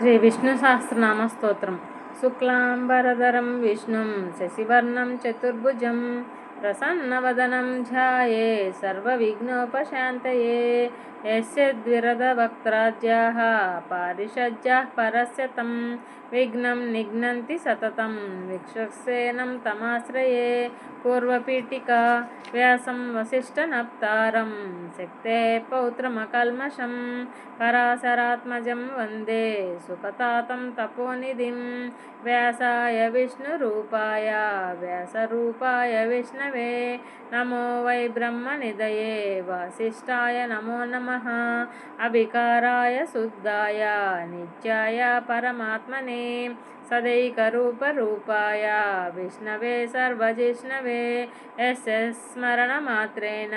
శ్రీ విష్ణు సహస్రనామ స్తోత్రం. శుక్లాంబరధరం విష్ణుం శశివర్ణం చతుర్భుజం ప్రసన్నవదనం ధ్యాయే సర్వవిఘ్నోపశాంతయే. యస్య ద్విరదవక్త్రాజ్యాः పారిషజ్యాः పరస్య తం విఘ్నం నిఘ్నంతి సతతం విక్షసేనం తమాశ్రయే పూర్వపీఠికా వ్యాసం వసిష్ఠనప్తారం శక్తే పౌత్రమకల్మషం పరాశరాత్మజం వందే సుఖతాతం తపోనిధిం వ్యాసాయ విష్ణురూపాయ వ్యాసరూపాయ విష్ణవే నమో వై బ్రహ్మనిదయే వాసిష్ఠాయ నమో నమ అవికారాయ శుద్ధాయ నిత్యాయ పరమాత్మనే సదైకరూపరూపాయ విష్ణవే సర్వజిష్ణవే ఎస్ఎస్ స్మరణమాత్రేణ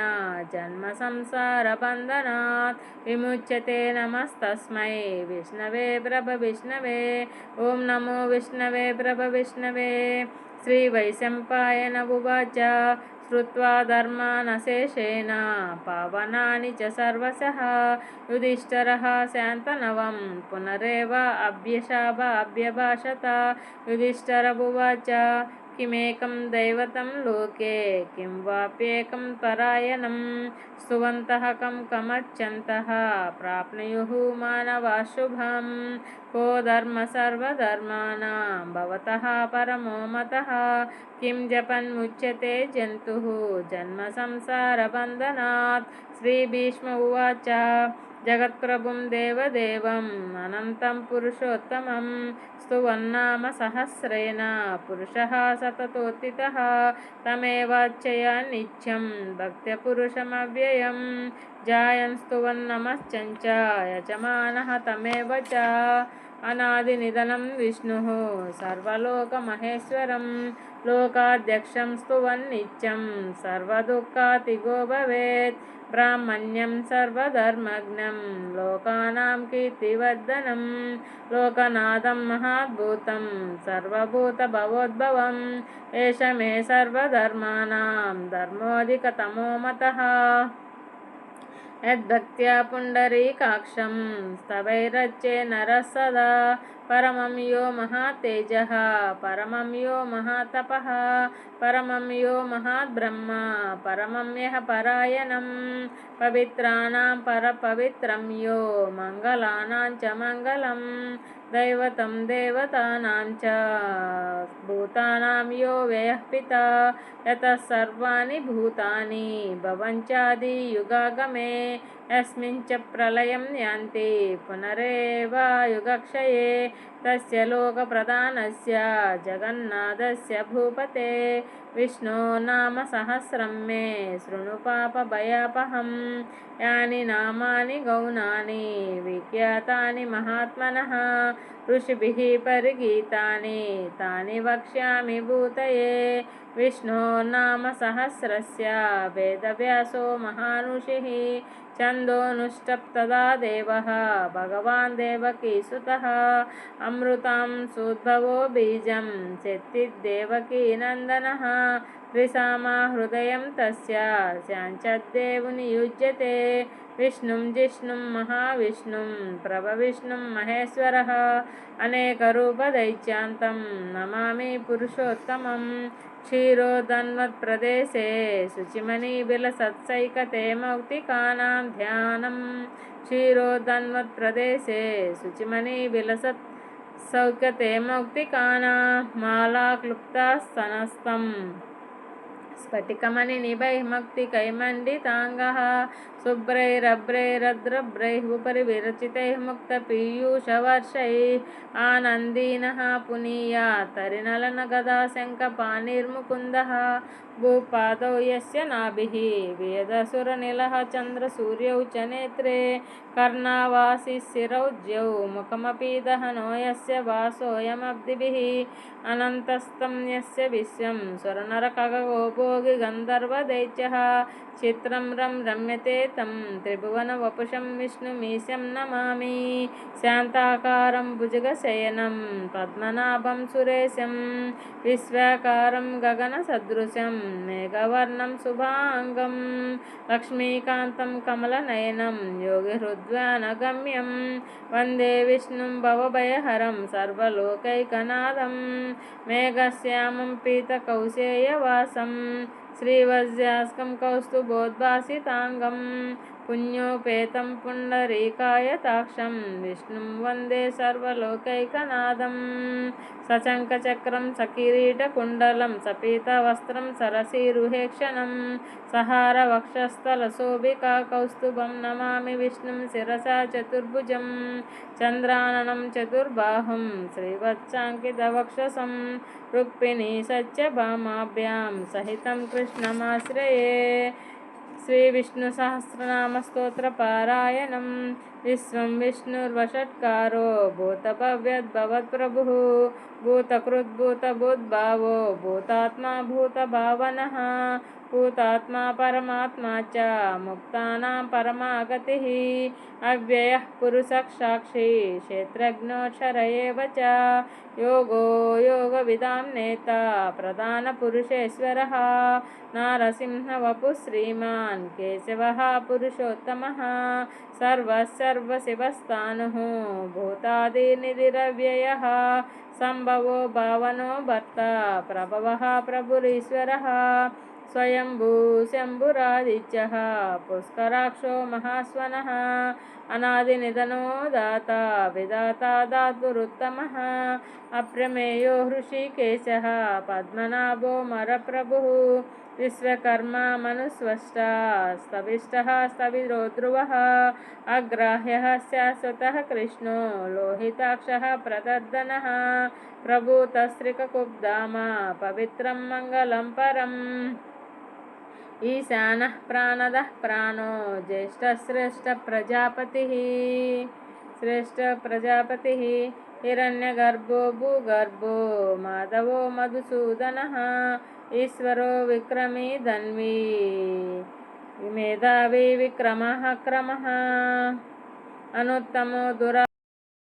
జన్మ సంసారబంధనాత్ విముచ్యతే నమస్తస్మై విష్ణవే ప్రభ విష్ణవే ఓం నమో విష్ణవే ప్రభ విష్ణవే శ్రీవైశంపాయన ఉవాచ श्रुत्वा धर्मानशेषेण पावनानि च सर्वशः। युधिष्ठिरः शान्तनवं पुनरेव अभ्यशाभ अभ्यभाषत युधिष्ठिरमुवाच किमेकं दैवतं लोके? किं वाप्येकं परायणं? स्तुवन्तः कं कमर्चन्तः? प्राप्नुयुः मानवाशुभं? को धर्म सर्वधर्माणां भवतः परमो मतः? किं जपन्मुच्यते जन्तुः? जन्मसंसारबन्धनात् श्रीभीष्म उवाच జగత్ప్రభుం దేవదేవం అనంతం పురుషోత్తమం స్తువన్నామ సహస్రేణ పురుష సతతోత్తిత తమేవాచ్చయ నిత్యం భక్త్యపురుషమవ్యయం జాయన్ స్తువన్నమశ్చంచ యజమాన తమేవ చ అనాది నిధనం విష్ణు. సర్వలోక మహేశ్వరం లోకాధ్యక్షం స్తువన్నిత్యం సర్వదుఃఖాతిగో భవేత్ బ్రాహ్మణ్యం సర్వధర్మజ్ఞం. లోకానాం కీర్తివర్ధనం లోకనాథం మహాద్భుతం. సర్వభూత భవోద్భవం ఏష మే ధర్మోధికతమో మత. యద్భక్త్యా పుండరీకాక్షం స్తవైరచ్చే నరः సదా పరమం యో మహాతేజ పరమం యో మహాతప పరమం యో మహాబ్రహ్మ పరమం యహ పరాయణం. పవిత్రాణం పరపవిత్రం యో మంగళానాం చ మంగళం. दैवतं देवतानां च भूतानां यो व्ययः पिता यतः सर्वाणि भूतानि भवञ्चादियुगागमे यस्मिन् च प्रलयं यान्ति पुनरेव युगक्षये तस्य लोकप्रधानस्य जगन्नाथस्य भूपते विष्णो नाम सहस्रं मे शृणु पापभयापहं यानि नामानि गौणानि विख्यातानि महात्मनः ऋषिभिः परिगीतानि तानि वक्ष्यामि भूतये विष्णो नाम सहस्रस्य वेदव्यासो महानुषिः छन्दोनुष्टप्तदा देवः भगवान् देवकीसुतः अमृतं सुद्भवो बीजं चेत्तिद्देवकीनन्दनः त्रिसामा हृदयं तस्य शाञ्चद्देवुनि युज्यते विष्णुं जिष्णुं महाविष्णुं प्रभविष्णुं महेश्वरः अनेकरूपदैत्यान्तं नमामि पुरुषोत्तमं क्षीरोदन्वत्प्रदेशे शुचिमणिबिलसत्सैकते मौक्तिकानां ध्यानं क्षीरोदन्वत्प्रदेशे शुचिमणिबिलसत् सौक्यते స్ఫటికమణి నిభైర్మక్తి కైమండితాంగః శుభ్రైరభ్రైరద్రభ్రైః ఉపరి విరచితైः ముక్తపీయూషవర్షైः ఆనందీనः పునీయా తరినలనగదాశంకపాణిర్ముకుందः భూపాదౌ యస్య నాభిः వేదసురనిలः చంద్రసూర్యౌ చ నేత్రే కర్ణావాసిశిరౌ ద్యౌ ముఖమపి దహనో యస్య వాసోయమబ్దిభిः అనంతస్తం యస్య విశ్వం సురనరకగోపు చిత్రం రం రమ్యతే తం త్రిభువన వపుషం విష్ణుమీశం నమామి శాంతాకారం భుజగశయనం పద్మనాభం సురేశం విశ్వాకారం గగన సదృశం మేఘవర్ణం శుభాంగం లక్ష్మీకాంతం కమలనయనం యోగిహృద్వానగమ్యం వందే విష్ణుం భవభయహరం సర్వలోకైకనాథం మేఘశ్యామం పీతకౌశేయవాసం श्रीवज्यास्कं कौस्तुभोद्भासिताङ्गं పుణ్యోపేతం పుండరీకాయ తాక్షం విష్ణుం వందే సర్వలోకైకనాథం సచంకచక్రం సకిరీటకుండలం సపీతవస్త్రం సరసీరుహేక్షణం సహార వక్షస్థలశోభికా కౌస్తుభం నమామి విష్ణుం శిరసా చతుర్భుజం చంద్రాననం చతుర్బాహుం శ్రీవత్సాంకితవక్షసం రుక్మిణీ సత్యభామాభ్యాం సహితం కృష్ణమాశ్రయే శ్రీ విష్ణు సహస్రనామ స్తోత్ర పారాయణం విశ్వం విష్ణుర్వషట్కారో भूतात्मा परमात्मा च, मुक्तानां परमागतिः, अव्ययः पुरुषक्षाक्षी क्षेत्रज्ञोक्षर एव च। योगो योगविदां नेता, प्रधानपुरुषेश्वरः, नारसिंहवपुः श्रीमान् केशवः पुरुषोत्तमः सर्वसर्वशिवस्तानुः भूतादिनिधिरव्ययः, सम्भवो भावनो भर्ता, प्रभवः प्रभुरीश्वरः। స్వయంభూ శంభురాదిత్య పుష్కరాక్షో మహాస్వన అనాది నిధనో దాత విదాత దాతురుత్తమः అప్రమేయో హృషికేశ పద్మనాభో మరప్రభు విశ్వకర్మ మనుస్వష్ట స్తవిష్టः స్తవిरो అగ్రాహ్య శాశ్వత కృష్ణో లోహితాక్ష ప్రదర్దన ప్రభూతస్త్రికకుబ్ధామ పవిత్రం మంగళం పరం ఈశాన ప్రాణద ప్రాణో జ్యేష్ఠశ్రేష్ఠ ప్రజాపతి శ్రేష్ఠ ప్రజాపతి హిరణ్యగర్భో భూగర్భో మాధవో మధుసూదన. ఈశ్వరో విక్రమీ ధన్వీ మేధావి విక్రమ క్రమ. అనుత్తమో దుర